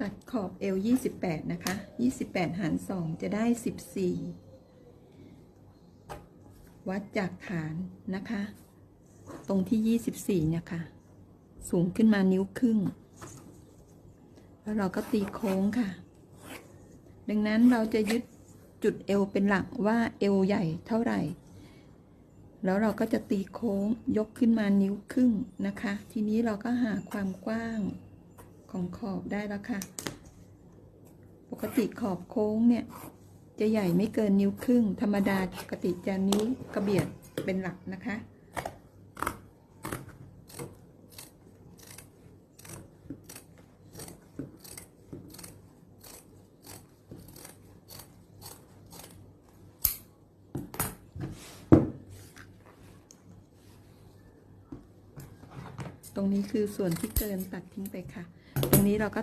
ตัดขอบเอว28 นะคะ 28 หาร 2 จะได้ 14 วัดจากฐานนะคะ ตรงที่ 24เนี่ยค่ะสูงขึ้นมานิ้วครึ่ง แล้วเราก็ตีโค้งค่ะ ดังนั้นเราจะยึดจุดเอวเป็นหลักว่าเอวใหญ่เท่าไหร่ แล้วเราก็จะตีโค้งยกขึ้นมานิ้วครึ่งนะคะ ทีนี้เราก็หาความกว้าง ของขอบได้แล้วค่ะ ปกติขอบโค้งเนี่ย จะใหญ่ไม่เกินนิ้วครึ่ง ธรรมดาปกติจะนิ้วกระเบียดเป็นหลักนะคะ รงนี้คือส่วนที่เกินตัดทิ้งไปค่ะ ตรงนี้เราก็